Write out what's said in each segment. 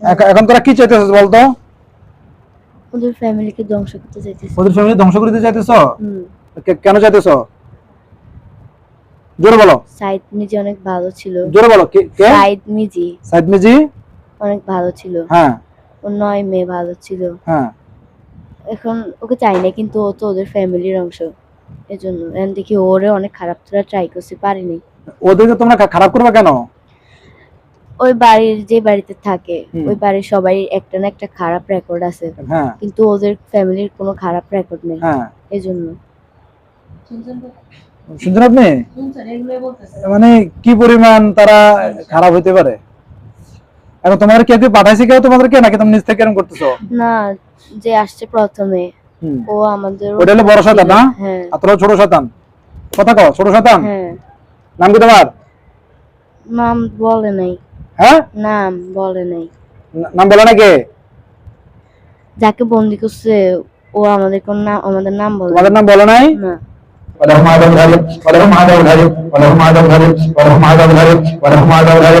এখন- তোরা কি চাইতেছিস বলতো? ওদের ফ্যামিলিকে ধ্বংস করতে চাইতেছে। ওদের ফ্যামিলি ধ্বংস করতে চাইতেছ? কেন চাইতেছ? জোরে বলো। সাইদ মিজি অনেক ভালো ছিল। জোরে বলো কে সাইদ মিজি। সাইদ মিজি? অনেক ভালো ছিল। হ্যাঁ। ও নয় মেয়ে ভালো ছিল। হ্যাঁ। এখন ওকে চাই না কিন্তু ও তো ওদের ফ্যামিলির অংশ। এজন্য। এখন দেখি ওরে অনেক খারাপ তোরা ট্রাই করতে পারিনি। ওদেরকে তোমরা খারাপ করবে কেন? ওই বাড়ির যে বাড়িতে থাকে ওই বাড়ির সবাই একটা না একটা খারাপ রেকর্ড আছে। হ্যাঁ। কিন্তু ওদের ফ্যামিলির কোনো খারাপ রেকর্ড নেই। হ্যাঁ। এজন্য। শুনছেন আপনি? মানে কি পরিমাণ তারা খারাপ হইতে পারে? এখন তোমাদের কেউ কেউ পাঠাইছে কেউ তোমাদেরকে নাকি তুমি নিজ থেকে এরকম করতেছো? না যে আসছে প্রথমে। ও আমাদের ওটা হলো বড় শয়তান, না? হ্যাঁ। আর তোরা ছোট শতান কথা কও ছোট শতান হ্যাঁ। নাম কি তোমার? নাম বলে নাই। নাম বলে নাকি যাকে বন্দি করছে ও আমাদের কোন নাম আমাদের নাম বলে আমাদের নাম বলে নাই মাধব ধরে মাধব ধরে মাধব ধরে মাধব ধরে মাধব ধরে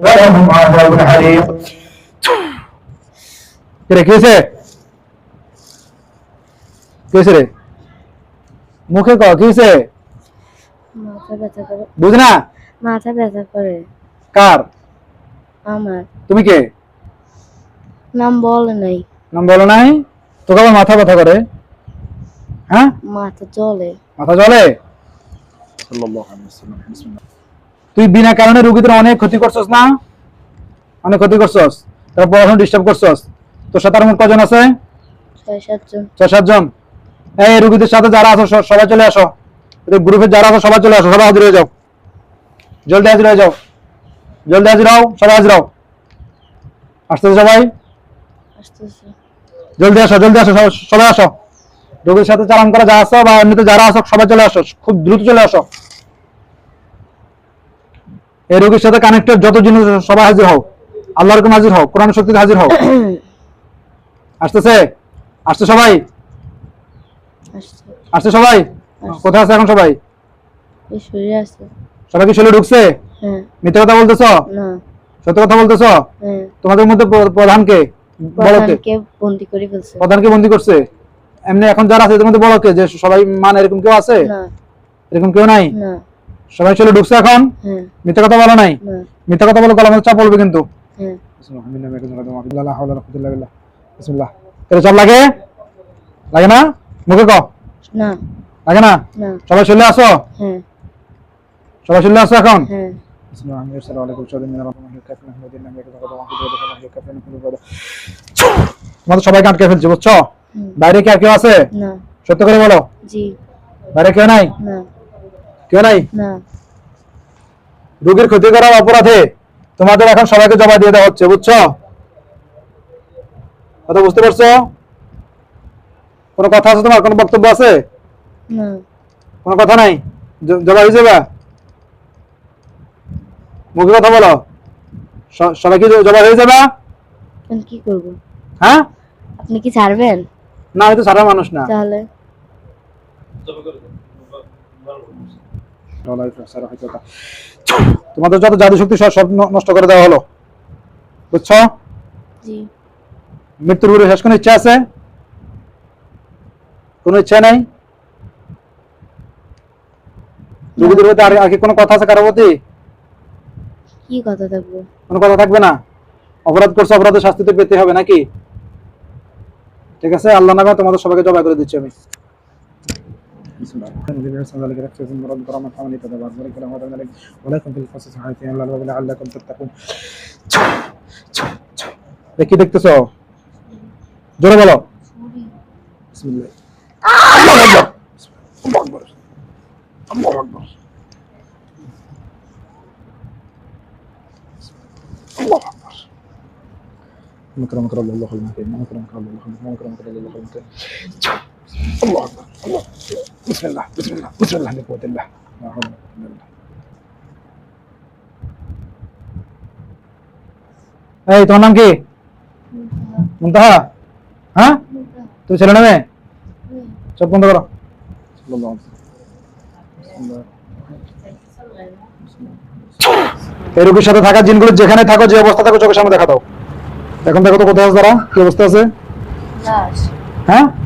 ولهم عذاب أليم ولهم عذاب أليم রে কি হয়েছে কি হয়েছে রে মুখে ক কি হয়েছে মাথা ব্যথা করে বুঝ না মাথা ব্যথা করে কার আমার তুমি কে নাম বলে নাই নাম বলো নাই তোকে আবার মাথা ব্যথা করে হ্যাঁ মাথা জ্বলে মাথা জলে তুই বিনা কারণে রুগীদের অনেক ক্ষতি করছস না? অনেক ক্ষতি করছস? তার পড়াশোনা ডিস্টার্ব করছস? তোর সাথে আর মোট কজন আছে? ছয় সাতজন এই রুগীদের সাথে যারা আছো সবাই চলে আসো। গ্রুপে যারা আছো সবাই চলে আসো সবাই হাজির হয়ে যাও। জলদি হাজির হয়ে যাও। জলদি হাজির হও সবাই হাজির হও। আসতেছে সবাই? জলদি আসো জলদি আসো সবাই- সবাই আসো। রোগীর সাথে চালান করা যা আসো বা এমনিতে যারা আসো সবাই চলে আসো। খুব দ্রুত চলে আসো। এই রোগীর সাথে কানেক্টেড যত জিনিস সবাই হাজির হও। আল্লাহর কোন হাজির হও কোরআন শক্তিতে হাজির হও। আসতেছে? আসছে সবাই? আসছে। আসছে সবাই? কোথায় আছে এখন সবাই? শরীরে সবাই কি ছেলে ঢুকছে? হ্যাঁ। মিথ্যে কথা বলতেছ? সত্য কথা বলতেছ? হ্যাঁ। তোমাদের মধ্যে প্রধানকে? বন্দি করে ফেলছে। প্রধানকে বন্দি করছে? এমনি এখন যারা আছে তোমাদের মধ্যে বড় কে যে সবাই মান এরকম কেউ আছে? এরকম কেউ নাই? না। সবাই চলে ঢুকছে এখন? হ্যাঁ। মিথ্যা কথা বলো নাই? মিথ্যা কথা বলে গলা চাপ বলবে কিন্তু। হ্যাঁ। চাপ লাগে? লাগে না? মুখে ক লাগে না? সবাই চলে আসো? হ্যাঁ। সবাই চলে আসো এখন? হ্যাঁ। তোমাদের সবাইকে আটকে ফেলছে বুঝছ? বাইরে কি আর কেউ আছে? সত্য করে বলো। বাইরে কেউ নাই? কেউ নাই? রোগীর ক্ষতি করার অপরাধে তোমাদের এখন সবাইকে জমা দিয়ে দেওয়া হচ্ছে বুঝছ? কথা বুঝতে পারছ? কোনো কথা আছে তোমার? কোনো বক্তব্য আছে? না। কোনো কথা নাই? জ- জবাব হয়ে যাবে? মুখে কথা বলো। স- সবাই কি জ- জবাব হয়ে যাবে? কি করব? হ্যাঁ? আপনি কি ছাড়বেন? না আমি তো সারা মানুষ না। তাহলে? তোমাদের যত জাদু শক্তি সব নষ্ট করে দেওয়া হলো। বুঝছ? মৃত্যুর পরে শেষ কোনো ইচ্ছা আছে? কোনো ইচ্ছা নাই? রোগীদের প্রতি আর আর কি কোনো কথা আছে প্রতি? কি কথা থাকব? কোনো কথা থাকবে না? অপরাধ করছে অপরাধের শাস্তি তো পেতে হবে নাকি? ঠিক আছে আল্লাহ নামে তোমাদের সবাইকে জবাই করে দিচ্ছি আমি। بسم الله الرحمن الرحيم. بسم الله لك في المراد برحمة حمل يتدبر. ذلك لهم هذا الملك ولكن في القصص حياتي الله الباب لعلكم تتقون. দেখি দেখতেছ জোরে বলো বিসমিল্লাহ আল্লাহু আকবার আল্লাহু আকবার আল্লাহু আকবার مكرمك رب الله خلقك مكرمك رب الله خلقك مكرمك رب الله خلقك الله أكبر الله بسم الله بسم الله بسم الله بقوة الله لا حول ولا قوة إلا بالله এই তোমার নাম কি মুনতাহা হ্যাঁ তুমি ছেলে না মেয়ে চোখ বন্ধ করো সাল্লাল্লাহু আলাইহি ওয়াসাল্লাম। এই রোগীর সাথে থাকা জিনগুলো যেখানে থাকো যে অবস্থা থাকো চোখের সামনে দেখা দাও এখন দেখো তো কোথায় আছে তারা কি অবস্থা আছে লাশ হ্যাঁ লাশ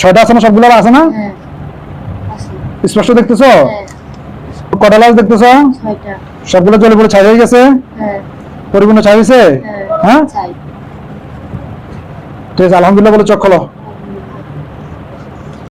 ছয়টা আছে না? সবগুলো আছে না? হ্যাঁ স্পষ্ট দেখতেছো? হ্যাঁ। কটা লাশ দেখতেছো? সবগুলো জলে পড়ে ছাই হয়ে গেছে? হ্যাঁ। পরিপূর্ণ ছাই হয়েছে? হ্যাঁ হ্যাঁ? ঠিক আছে আলহামদুলিল্লাহ বলে চোখ খোলো।